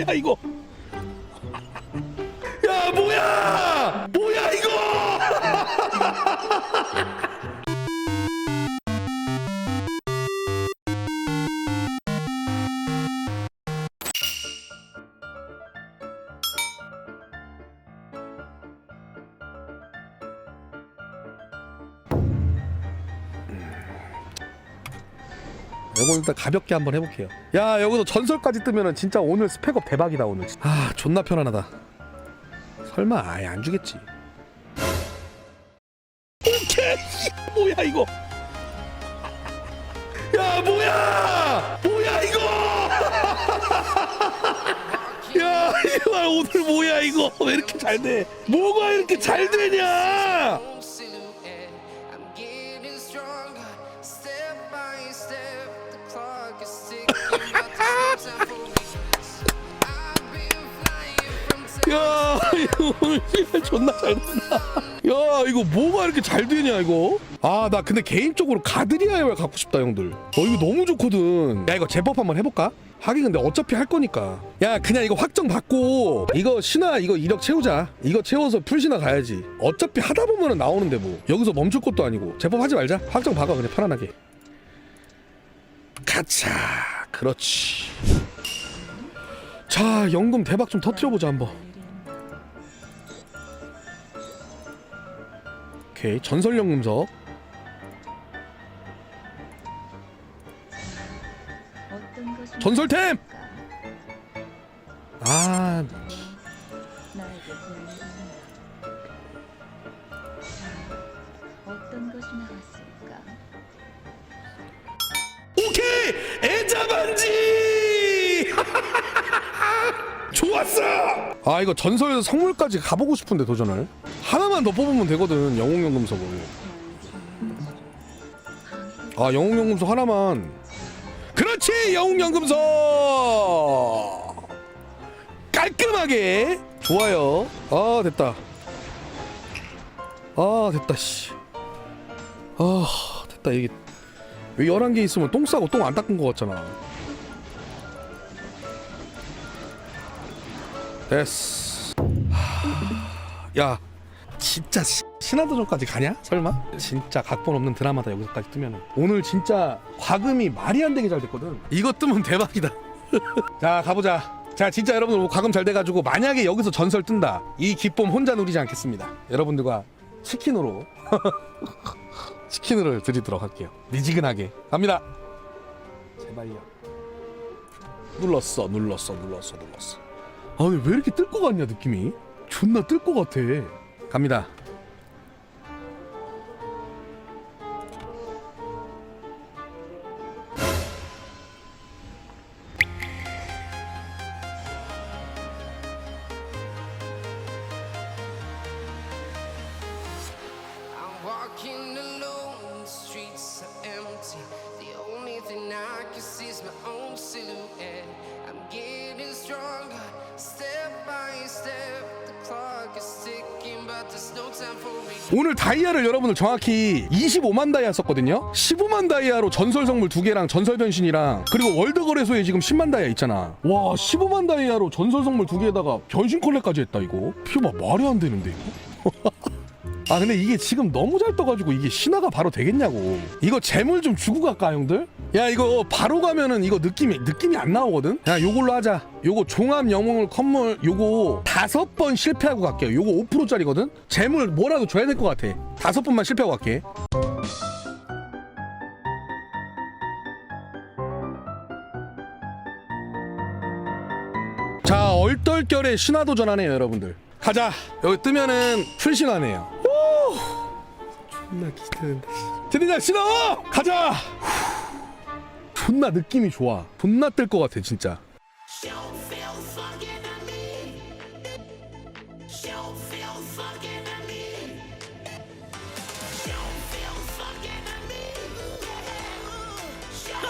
뭐야 이거? 야 뭐야? 이거 일단 가볍게 한번 해볼게요. 야 여기서 전설까지 뜨면은 진짜 오늘 스펙업 대박이다 오늘. 아 존나 편안하다. 설마 아예 안 주겠지. 오케이 뭐야 이거? 야 뭐야? 뭐야 이거? 야 이거 오늘 뭐야 이거 왜 이렇게 잘 돼? 뭐가 이렇게 잘 되냐? 이거 오늘 존나 잘 된다 야 이거 뭐가 이렇게 잘 되냐 이거? 아 나 근데 개인적으로 가드리아를 갖고 싶다 형들. 어 이거 너무 좋거든. 야 이거 제법 한번 해볼까? 하긴 근데 어차피 할 거니까. 야 그냥 이거 확정 받고 이거 신화 이거 이력 채우자. 이거 채워서 풀 신화 가야지. 어차피 하다 보면은 나오는데 뭐. 여기서 멈출 것도 아니고. 제법 하지 말자. 확정 박아 그냥 편안하게. 가차. 그렇지. 자 연금 대박 좀 터트려 보자 한번 오케이 전설 연금석 어떤 것이 전설템! 아? 오케이 애자 반지 좋았어! 아 이거 전설 성물까지 가보고 싶은데 도전을. 하나만 더 뽑으면 되거든 영웅 연금석을. 아 영웅 연금석 하나만. 그렇지 영웅 연금석! 깔끔하게. 좋아요. 아 됐다. 아 됐다 씨아 됐다. 이게 왜 11개 있으면 똥 싸고 똥 안 닦은 거 같잖아 됐어. 하... 야 진짜 시- 신화도전까지 가냐? 설마? 진짜 각본 없는 드라마다 여기서까지 뜨면 오늘 진짜 과금이 말이 안 되게 잘 됐거든. 이거 뜨면 대박이다. 자 가보자. 자 진짜 여러분들 과금 잘 돼가지고 만약에 여기서 전설 뜬다. 이 기쁨 혼자 누리지 않겠습니다. 여러분들과 치킨으로. 치킨을 드리도록 할게요. 미지근하게. 갑니다. 제발요. 눌렀어 눌렀어 눌렀어 눌렀어 아니 왜 이렇게 뜰 것 같냐 느낌이? 존나 뜰 것 같아. 갑니다 오늘 다이아를 여러분들 정확히 25만 다이아 썼거든요. 15만 다이아로 전설 성물 두 개랑 전설 변신이랑 그리고 월드 거래소에 지금 10만 다이아 있잖아. 와 15만 다이아로 전설 성물 두 개에다가 변신 컬렉까지 했다 이거. 피봐 말이 안 되는데 이거? 아 근데 이게 지금 너무 잘 떠가지고 이게 신화가 바로 되겠냐고. 이거 재물 좀 주고 갈까 형들? 야 이거 바로 가면은 이거 느낌이 느낌이 안 나오거든? 야 요걸로 하자. 요거 종합 영웅을 컨물 요거 다섯 번 실패하고 갈게요. 요거 5%짜리거든? 재물 뭐라도 줘야 될 것 같아. 다섯 번만 실패하고 갈게. 자 얼떨결에 신화도전하네요 여러분들. 가자. 여기 뜨면은 풀신화네요. 오 존나 기대된다 드디어 신화! 가자 존나 느낌이 좋아. 존나 뜰 것 같아 진짜.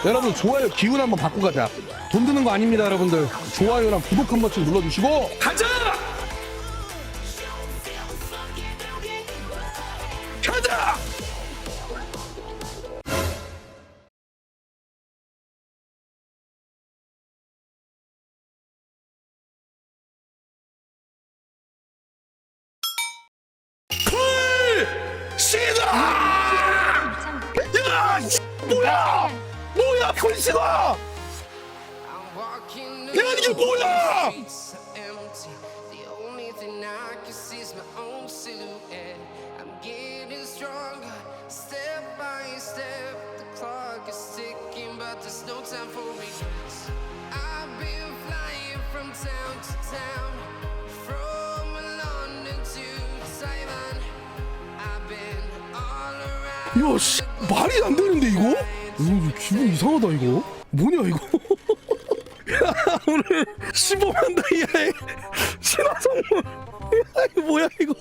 여러분 좋아요 기운 한번 바꾸고 가자. 돈 드는 거 아닙니다 여러분들. 좋아요랑 구독 한 번씩 눌러주시고. 가자 Taiwan. I've been all around. 야씨 말이 안 되는데 이거? 이거 기분 이상하다 이거. 뭐냐 이거? 야 오늘 15만 다이아의 신화 선물. 야 이거 뭐야 이거?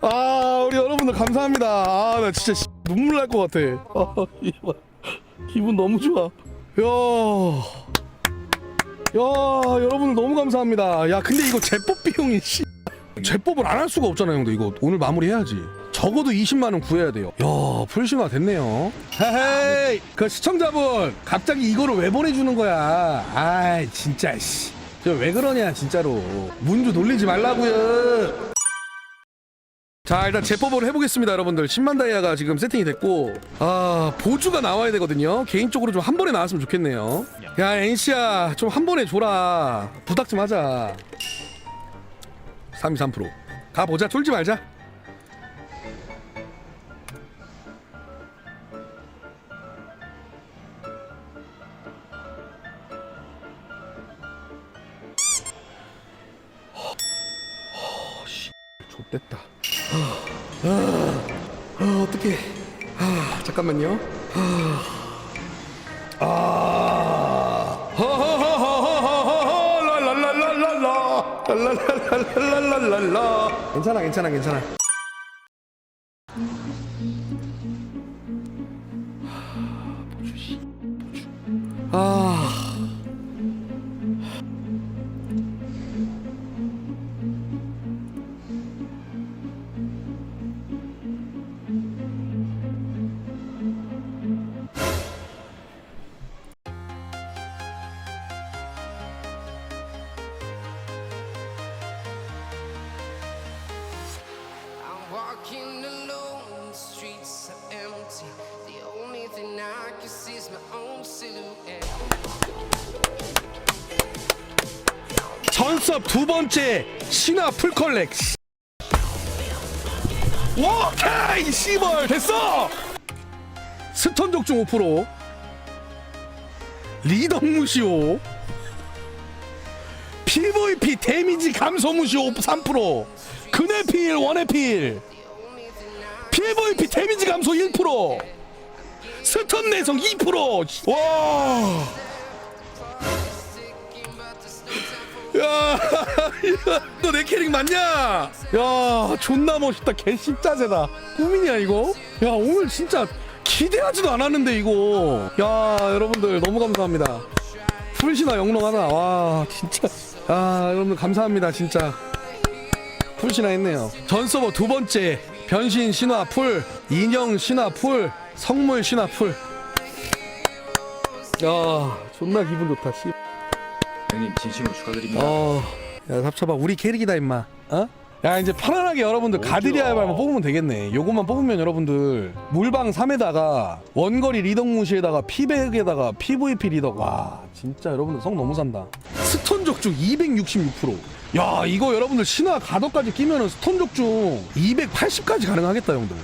아 우리 여러분들 감사합니다. 아 나 진짜 씨, 눈물 날 것 같아. 아 이거 기분 너무 좋아. 야. 야, 여러분들 너무 감사합니다. 야, 근데 이거 제법 비용이 씨. 제법을 안 할 수가 없잖아요, 형들. 이거 오늘 마무리해야지. 적어도 20만 원 구해야 돼요. 야, 풀신화 됐네요. 헤헤이. 그 시청자분, 갑자기 이거를 왜 보내주는 거야? 아이, 진짜 씨. 저 왜 그러냐, 진짜로. 문주 놀리지 말라고요. 자 일단 제법으로 해보겠습니다 여러분들 10만 다이아가 지금 세팅이 됐고 아 보주가 나와야 되거든요 개인적으로 좀 한 번에 나왔으면 좋겠네요 야 NC야 좀 한 번에 줘라 부탁 좀 하자 32.3% 가보자 쫄지 말자 아, 아 어떡해 아 잠깐만요 아, 아, 하하하하하하하, 랄랄랄랄랄라, 랄랄랄랄랄랄라. 괜찮아 괜찮아 괜찮아. 아 전섭 두 번째 신화 풀컬렉 오케이! 씨벌 됐어! 스턴 적중 5% 리덕 무시오. PVP 데미지 감소 무시오 3% 근해필 원해필. PVP 데미지 감소 1% 스턴 내성 2%와 야, 너 내 캐릭 맞냐? 야, 존나 멋있다. 개 십자제다. 꾸민이야 이거? 야, 오늘 진짜 기대하지도 않았는데 이거. 야, 여러분들 너무 감사합니다. 풀신화 영롱하다. 와, 진짜. 아, 여러분들 감사합니다, 진짜. 풀신화 했네요. 전 서버 두 번째 변신 신화 풀, 인형 신화 풀, 성물 신화 풀. 야, 존나 기분 좋다. 씨. 형님 진심으로 축하드립니다. 어, 야 잡쳐봐 우리 캐릭이다 임마. 어? 야 이제 편안하게 여러분들 가드리아만 뽑으면 되겠네. 요것만 뽑으면 여러분들 물방 3에다가 원거리 리덕 무시에다가 피백에다가 PVP 리덕 와 진짜 여러분들 성 너무 산다. 스톤 적중 266%. 야 이거 여러분들 신화 가덕까지 끼면은 스톤 적중 280까지 가능하겠다 형들.